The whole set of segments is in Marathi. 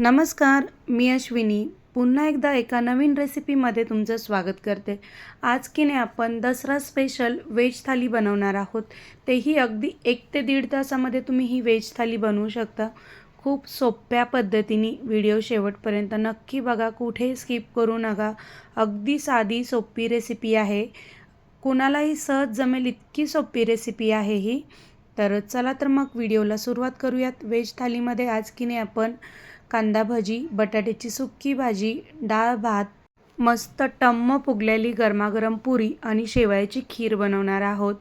नमस्कार मी अश्विनी. पुन्हा एकदा एका नवीन रेसिपीमध्ये तुमचं स्वागत करते. आज की नाही आपण दसरा स्पेशल व्हेज थाली बनवणार आहोत. तेही अगदी एक ते दीड तासामध्ये तुम्ही ही व्हेज थाली बनवू शकता. खूप सोप्या पद्धतीने व्हिडिओ शेवटपर्यंत नक्की बघा कुठे स्किप करू नका. अगदी साधी सोपी रेसिपी आहे. कुणालाही सहज जमेल इतकी सोपी रेसिपी आहे ही. तर चला तर मग व्हिडिओला सुरुवात करूयात. व्हेज थालीमध्ये आज की नाही आपण कांदा भजी बटाट्याची सुक्की भाजी डाळ भात मस्त टम्म फुगलेली गरमागरम पुरी आणि शेवयाची खीर बनवणार आहोत.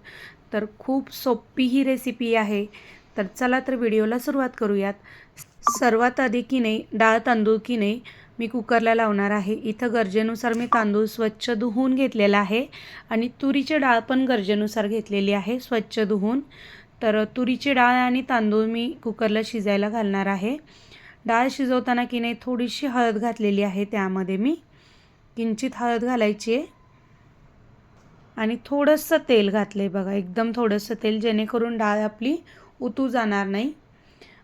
तर खूप सोपी ही रेसिपी आहे. तर चला तर व्हिडिओला सुरुवात करूयात. सर्वात आधी की नाही डाळ तांदूळ की नाही मी कुकरला लावणार आहे. इथं गरजेनुसार मी तांदूळ स्वच्छ धुवून घेतलेला आहे आणि तुरीची डाळ पण गरजेनुसार घेतलेली आहे स्वच्छ धुवून. तर तुरीची डाळ आणि तांदूळ मी कुकरला शिजायला घालणार आहे. डाळ शिजवताना की नाही थोडीशी हळद घातलेली आहे त्यामध्ये मी. किंचित हळद घालायची आहे. आणि थोडंसं तेल घातलं आहे बघा एकदम थोडंसं तेल जेणेकरून डाळ आपली उतू जाणार नाही.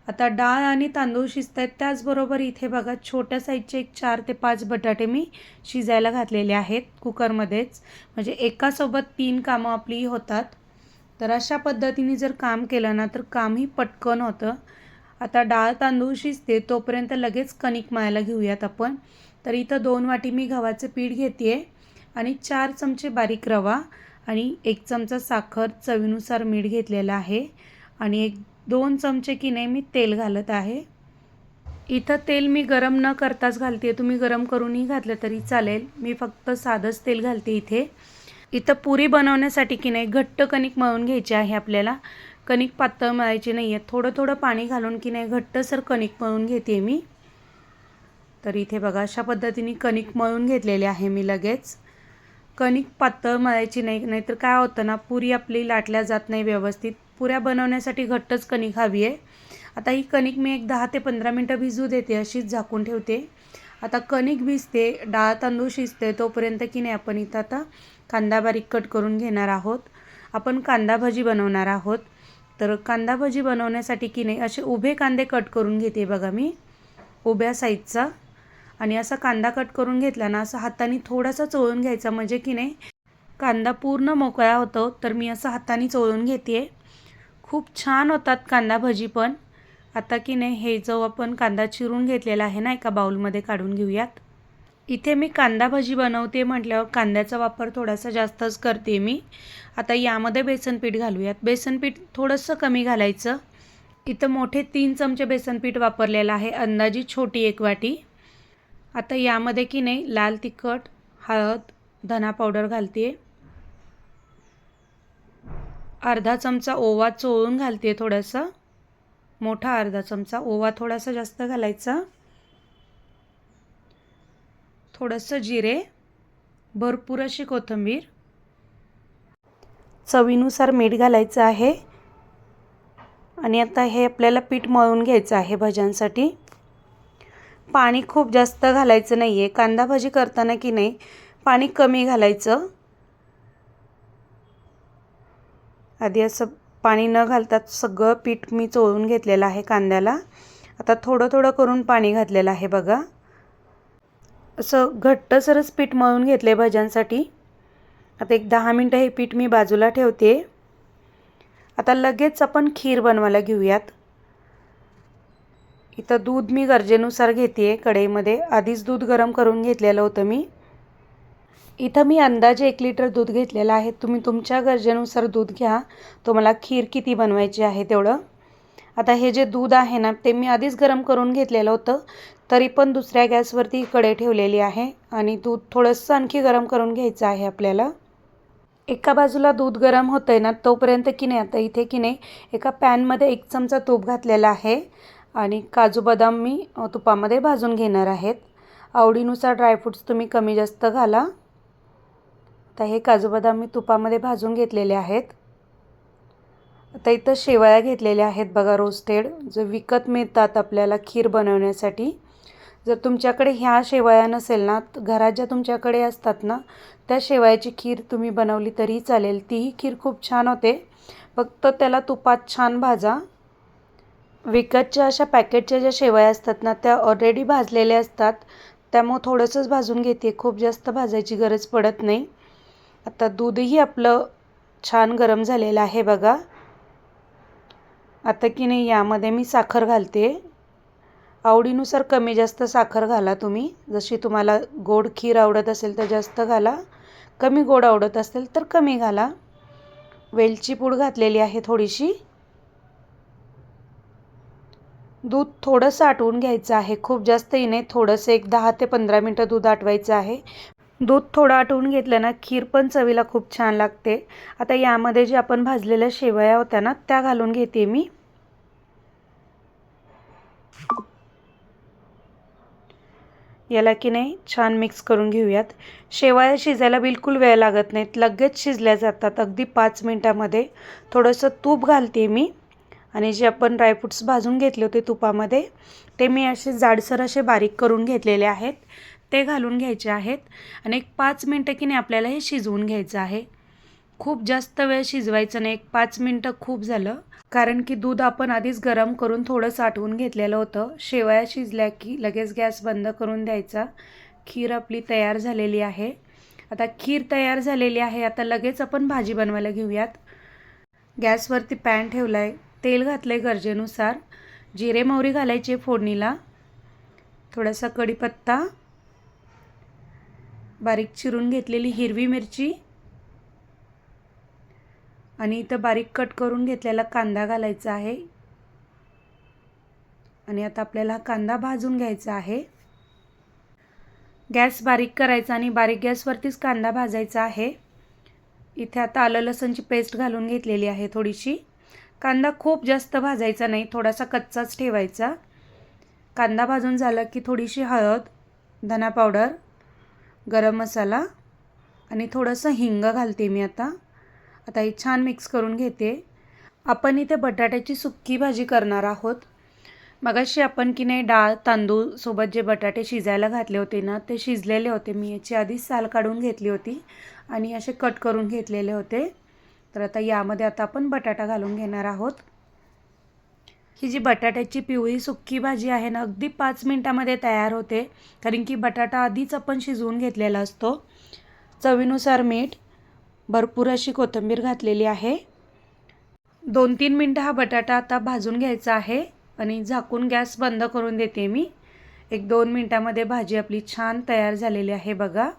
आता डाळ आणि तांदूळ शिजत आहेत त्याचबरोबर इथे बघा छोट्या साईजचे एक चार ते पाच बटाटे मी शिजायला घातलेले आहेत कुकरमध्येच. म्हणजे एकासोबत तीन कामं आपली होतात. तर अशा पद्धतीने जर काम केलं ना तर कामही पटकन होतं. आता डाळ तांदूळ शिजते तोपर्यंत लगेच कणिक मळायला घेऊयात आपण. तर इथं दोन वाटी मी गव्हाचं पीठ घेते आणि चार चमचे बारीक रवा आणि एक चमचा साखर चवीनुसार मीठ घेतलेलं आहे. आणि एक दोन चमचे की नाही मी तेल घालत आहे. इथं तेल मी गरम न करताच घालते तुम्ही गरम करूनही घातलं तरी चालेल. मी फक्त साधंच तेल घालते इथे. इथं पुरी बनवण्यासाठी की नाही घट्ट कणिक मळून घ्यायची आहे आपल्याला. कणिक पातळ मळायची नाही आहे थोडं थोडं पाणी घालून की नाही घट्टसर कणिक मळून घेते मी. तर इथे बघा अशा पद्धतीने कणिक मळून घेतलेले आहे मी लगेच. कणिक पातळ मळायची नाही नाहीतर काय होतं ना पुरी आपली लाटल्या जात नाही व्यवस्थित. पुऱ्या बनवण्यासाठी घट्टच कणिक हवी आहे. आता ही कणिक मी एक दहा ते पंधरा मिनटं भिजू देते अशीच झाकून ठेवते. आता कणिक भिजते डाळ तांदूळ शिजते तोपर्यंत की नाही आपण इथं आता कांदा बारीक कट करून घेणार आहोत. आपण कांदा भजी बनवणार आहोत. तर कांदा भजी बनवण्यासाठी की नाही असे उभे कांदे कट करून घेते बघा मी. उभ्या साईजचा आणि असा कांदा कट करून घेतला ना असं हाताने थोडासा चोळून घ्यायचा. म्हणजे की नाही कांदा पूर्ण मोकळा होतो तर मी असं हाताने चोळून घेते खूप छान होतात कांदा भजी पण. आता की नाही हे जो आपण कांदा चिरून घेतलेला आहे ना एका बाऊलमध्ये काढून घेऊयात. इथे मी कांदा भजी बनवते म्हटल्यावर कांद्याचा वापर थोडासा जास्तच करते मी. आता यामध्ये बेसन पीठ घालूयात. बेसन पीठ थोडंसं कमी घालायचं. इथं मोठे तीन चमचे बेसन पीठ वापरलेलं आहे. अंदाजी छोटी एक वाटी. आता यामध्ये की नाही लाल तिखट हळद धना पावडर घालते अर्धा चमचा ओवा चोळून घालते थोडासा. मोठा अर्धा चमचा ओवा थोडासा जास्त घालायचा. थोडंसं जिरे भरपूर अशी कोथिंबीर. चवीनुसार मीठ घालायचं आहे. आणि आता हे आपल्याला पीठ मळून घ्यायचं आहे भज्यांसाठी. पाणी खूप जास्त घालायचं नाही आहे कांदा भाजी करताना की नाही पाणी कमी घालायचं. आधी असं पाणी न घालता सगळं पीठ मी चोळून घेतलेलं आहे कांद्याला. आता थोडं थोडं करून पाणी घातलेलं आहे बघा. असं घट्टसरच पीठ मळून घेतलं आहे भज्यांसाठी. आता एक दहा मिनटं हे पीठ मी बाजूला ठेवते. आता लगेच आपण खीर बनवायला घेऊयात. इथं दूध मी गरजेनुसार घेते कढईमध्ये. आधीच दूध गरम करून घेतलेलं होतं मी. इथं मी अंदाजे एक लिटर दूध घेतलेलं आहे. तुम्ही तुमच्या गरजेनुसार दूध घ्या. तुम्हाला खीर किती बनवायची आहे तेवढं. आता हे जे दूध आहे ना ते मी आधीच गरम करून घेतलेलं होतं. तरी पण दुसऱ्या गॅसवरती कढई ठेवलेली आहे आणि दूध थोडंसं आणखी गरम करून घ्यायचं आहे आपल्याला. एका बाजूला दूध गरम होतं आहे ना तोपर्यंत की नाही आता इथे की नाही एका पॅनमध्ये एक चमचा तूप घातलेला आहे आणि काजू बदाम मी तुपामध्ये भाजून घेणार आहेत. आवडीनुसार ड्रायफ्रूट्स तुम्ही कमी जास्त घाला. आता हे काजू बदाम मी तुपामध्ये भाजून घेतलेले आहेत. आता इथं शेवया घेतलेल्या आहेत बघा रोस्टेड जे विकत मिळतात आपल्याला खीर बनवण्यासाठी. जर तुमच्याकडे ह्या शेवया नसेल ना घरात ज्या तुमच्याकडे असतात ना त्या शेवयाची खीर तुम्ही बनवली तरी चालेल. तीही खीर खूप छान होते. फक्त त्याला तुपात छान भाजा. विकतच्या अशा पॅकेटच्या ज्या शेवया असतात ना त्या ऑलरेडी भाजलेल्या असतात. त्यामुळं थोडंसंच भाजून घेते. खूप जास्त भाजायची गरज पडत नाही. आता दूधही आपलं छान गरम झालेलं आहे बघा. आता की नाही यामध्ये मी साखर घालते. आवडीनुसार कमी जास्त साखर घाला तुम्ही. जशी तुम्हाला गोड खीर आवडत असेल तर जास्त घाला. कमी गोड आवडत असेल तर कमी घाला. वेलची पूड घातलेली आहे थोडीशी. दूध थोडंसं आटवून घ्यायचं आहे. खूप जास्तही नाही थोडंसं एक दहा ते पंधरा मिनटं दूध आटवायचं आहे. दूध थोडं आटवून घेतलं ना खीर पण चवीला खूप छान लागते. आता यामध्ये जे आपण भाजलेल्या शेवया होत्या ना त्या घालून घेते मी. याला की नाही छान मिक्स करून घेऊयात. शेवया शिजायला बिलकुल वेळ लागत नाहीत लगेच शिजल्या जातात. अगदी पाच मिनटामध्ये थोडंसं तूप घालते मी आणि जे आपण ड्रायफ्रूट्स भाजून घेतले होते तुपामध्ये ते मी असे जाडसर असे बारीक करून घेतलेले आहेत. ते घालून घ्यायचे आहेत आणि एक पाच मिनटं की नाही आपल्याला हे शिजवून घ्यायचं आहे. खूप जास्त वेळ शिजवायचं नाही. एक पाच मिनटं खूप झालं. कारण की दूध आपण आधीच गरम करून थोडं साठवून घेतलेलं होतं. शेवया शिजल्या की लगेच गॅस बंद करून द्यायचा. खीर आपली तयार झालेली आहे. आता खीर तयार झालेली आहे. आता लगेच आपण भाजी बनवायला घेऊयात. गॅसवरती पॅन ठेवला आहे तेल घातलं आहे गरजेनुसार. जिरे मोहरी घालायची फोडणीला. थोडासा कढीपत्ता. बारीक चिरून घेतलेली हिरवी मिरची. आणि इथं बारीक कट करून घेतलेला कांदा घालायचा आहे. आणि आता आपल्याला हा कांदा भाजून घ्यायचा आहे. गॅस बारीक करायचा आणि बारीक गॅसवरतीच कांदा भाजायचा आहे. इथे आता आलं लसणची पेस्ट घालून घेतलेली आहे थोडीशी. कांदा खूप जास्त भाजायचा नाही थोडासा कच्चाच ठेवायचा. कांदा भाजून झाला की थोडीशी हळद धना पावडर गरम मसाला आणि थोडंसं हिंग घालते मी आता. आता ही छान मिक्स करून घेते. आपण इथे बटाट्याची सुक्की भाजी करणार आहोत. मगाशी आपण की नाही डाळ तांदूळ सोबत जे बटाटे शिजायला घातले होते ना ते शिजलेले होते. मी याची आधीच साल काढून घेतली होती आणि असे कट करून घेतलेले होते. तर आता यामध्ये आता आपण बटाटा घालून घेणार आहोत. ही जी बटाट्याची पिवळी सुक्की भाजी आहे ना अगदी पाच मिनटामध्ये तयार होते. कारण की बटाटा आधीच आपण शिजवून घेतलेला असतो. चवीनुसार मीठ भरपूर अशी कोथिंबीर घातलेली आहे. दोन तीन मिनटं हा बटाटा आता भाजून घ्यायचा आहे आणि झाकून गॅस बंद करून देते मी. एक दोन मिनटामध्ये भाजी आपली छान तयार झालेली आहे बघा.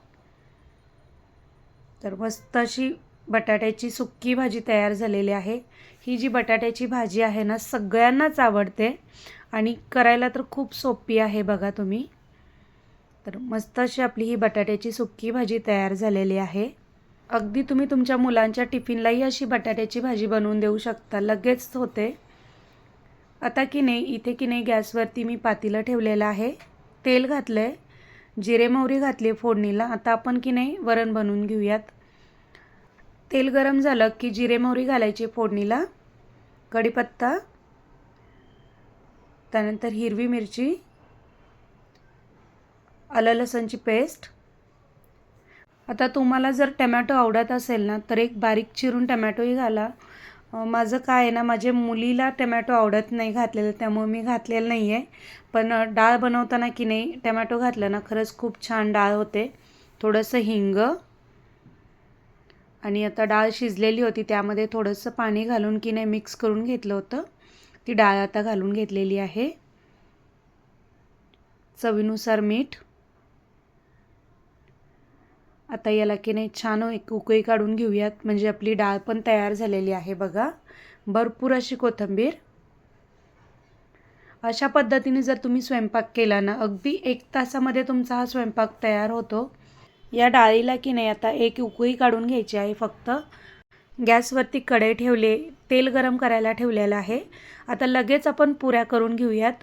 तर मस्त अशी बटाट्याची सुक्की भाजी तयार झालेली आहे. ही जी बटाट्याची भाजी आहे ना सगळ्यांनाच आवडते आणि करायला तर खूप सोपी आहे बघा तुम्ही. तर मस्त अशी आपली ही बटाट्याची सुक्की भाजी तयार झालेली आहे. अगदी तुम्ही तुमच्या मुलांच्या टिफिनलाही अशी बटाट्याची भाजी बनवून देऊ शकता. लगेच होते. आता की नाही इथे की नाही गॅसवरती मी पातीलं ठेवलेलं आहे. तेल घातलं आहे जिरे मोहरी घातली आहे फोडणीला. आता आपण की नाही वरण बनवून घेऊयात. तेल गरम झालं की जिरे मोहरी घालायची फोडणीला. कढीपत्ता. त्यानंतर हिरवी मिरची. आलं लसणची पेस्ट. आता तुम्हाला जर टमॅटो आवडत असेल ना तर एक बारीक चिरून टमॅटोही घाला. माझं काय आहे ना माझ्या मुलीला टमॅटो आवडत नाही घातलेलं त्यामुळे मी घातलेलं नाही आहे पण डाळ बनवताना की नाही टमॅटो घातलं ना खरंच खूप छान डाळ होते. थोडंसं हिंग आणि आता डाळ शिजलेली होती त्यामध्ये थोडंसं पाणी घालून की नाही मिक्स करून घेतलं होतं. ती डाळ आता घालून घेतलेली आहे. चवीनुसार मीठ आता याला की नाही छान एक उकळी काढून घेऊयात. म्हणजे आपली डाळ पण तयार झालेली आहे बघा. भरपूर अशी कोथिंबीर. अशा पद्धतीने जर तुम्ही स्वयंपाक केला ना अगदी एक तासामध्ये तुमचा हा स्वयंपाक तयार होतो. या डाळीला की नाही आता एक उकळी काढून घ्यायची आहे फक्त. गॅसवरती कढई ठेवले तेल गरम करायला ठेवलेलं आहे. आता लगेच आपण पुऱ्या करून घेऊयात.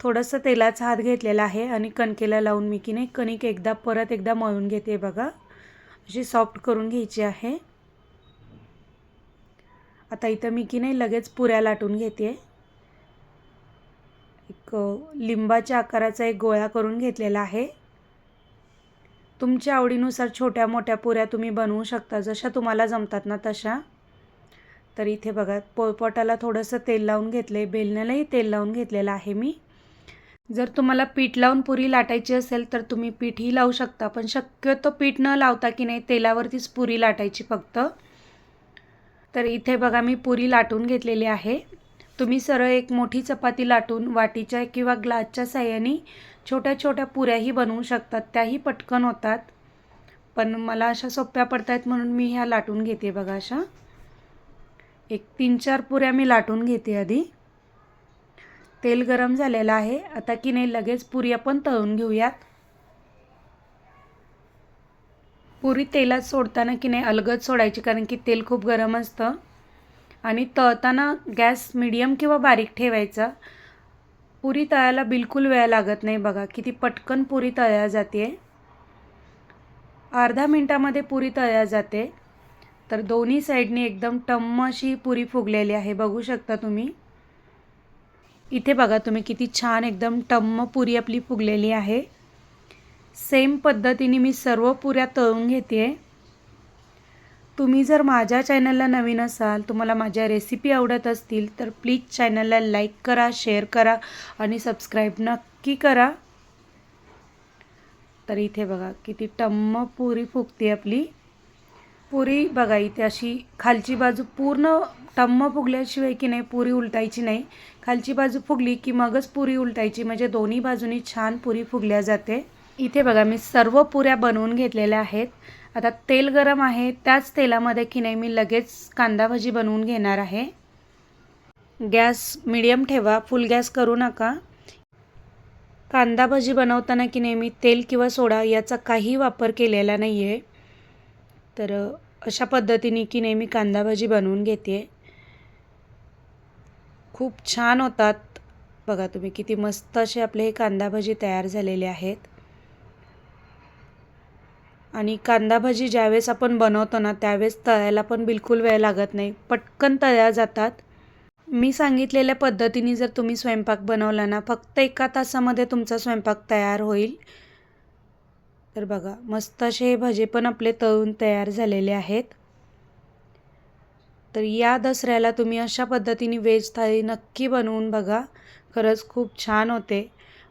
थोडंसं तेलाचा हात घेतलेला आहे आणि कणकेला लावून मी की नाही कणिक एकदा परत एकदा मळून घेते बघा. अशी सॉफ्ट करून घ्यायची आहे. आता इथं मी की नाही लगेच पुऱ्या लाटून घेते. एक लिंबाच्या आकाराचा एक गोळा करून घेतलेला आहे. तुमच्या आवडीनुसार छोट्या मोठ्या पुऱ्या तुम्ही बनवू शकता जशा तुम्हाला जमतात ना तशा. तर इथे बघा पोळपाटाला थोडंसं तेल लावून घेतलं आहे बेलण्यालाही तेल लावून घेतलेलं आहे मी. जर तुम्हाला पीठ लावून पुरी लाटायची असेल तर तुम्ही पीठही लावू शकता पण शक्यतो पीठ न लावता की नाही तेलावरतीच पुरी लाटायची फक्त. तर इथे बघा मी पुरी लाटून घेतलेली आहे. तुम्ही सरळ एक मोठी चपाती लाटून वाटीच्या किंवा ग्लासच्या साह्याने छोट्या छोट्या पुऱ्याही बनवू शकतात त्याही पटकन होतात. पण मला अशा सोप्या पडत आहेत म्हणून मी ह्या लाटून घेते बघा अशा. एक तीन चार पुऱ्या मी लाटून घेते आधी. तेल गरम झालेलं आहे. आता की नाही लगेच पुरी आपण तळून घेऊयात. पुरी तेलात सोडताना की नाही अलगद सोडायची कारण की तेल खूप गरम असतं. आणि तळताना गॅस मिडियम किंवा बारीक ठेवायचा. पुरी तळायला बिलकुल वेळ लागत नाही बघा किती पटकन पुरी तळल्या जाते. अर्धा मिनटामध्ये पुरी तळल्या जाते. तर दोन्ही साईडनी एकदम टम्म अशी पुरी फुगलेली आहे बघू शकता तुम्ही. इथे बघा तुम्ही किती छान एकदम टम्म पुरी आपली फुगलेली आहे. सेम पद्धतीने मी सर्व पुऱ्या तळून घेते तुम्ही जर माझ्या चॅनलला नवीन असाल तुम्हाला माझ्या रेसिपी आवडत असतील तर प्लीज चॅनलला लाईक करा शेअर करा आणि सबस्क्राईब नक्की करा. तर इथे बघा किती टम्म पुरी फुगते आपली. पुरी बघा इथे अशी खालची बाजू पूर्ण टम्म फुगल्याशिवाय की नाही पुरी उलटायची नाही. खालची बाजू फुगली की मगच पुरी उलटायची म्हणजे दोन्ही बाजूनी छान पुरी फुगल्या जाते. इथे बघा मी सर्व पुऱ्या बनवून घेतलेल्या आहेत. आता तेल गरम आहे त्याच तेलामध्ये की नाही मी लगेच कांदा भाजी बनवून घेणार आहे. गॅस मिडियम ठेवा फुल गॅस करू नका. कांदा भाजी बनवताना की नाही मी तेल किंवा सोडा याचा काही वापर केलेला नाही आहे तर अशा पद्धतीने की नेहमी कांदा भाजी बनवून घेते. खूप छान होतात. बघा तुम्ही किती मस्त असे आपले हे कांदा भाजी तयार झालेले आहेत. आणि कांदा भाजी ज्यावेळेस आपण बनवतो ना त्यावेळेस तळायला पण बिलकुल वेळ लागत नाही. पटकन तळ्या जातात. मी सांगितलेल्या पद्धतीने जर तुम्ही स्वयंपाक बनवला ना फक्त एका तासामध्ये तुमचा स्वयंपाक तयार होईल. तर बघा मस्त असे हे भजे पण आपले तळून तयार झालेले आहेत. तर या दसऱ्याला तुम्ही अशा पद्धतीने व्हेज थाळी नक्की बनवून बघा. खरंच खूप छान होते.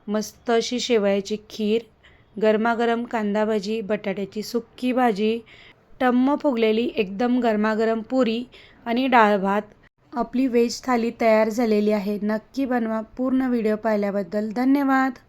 मस्त अशी शेवयाची खीर गरमागरम कांदा भाजी बटाट्याची सुक्की भाजी टम्म फुगलेली एकदम गरमागरम पुरी आणि डाळ भात. आपली व्हेज थाली तयार झालेली आहे. नक्की बनवा. पूर्ण व्हिडिओ पाहिल्याबद्दल धन्यवाद.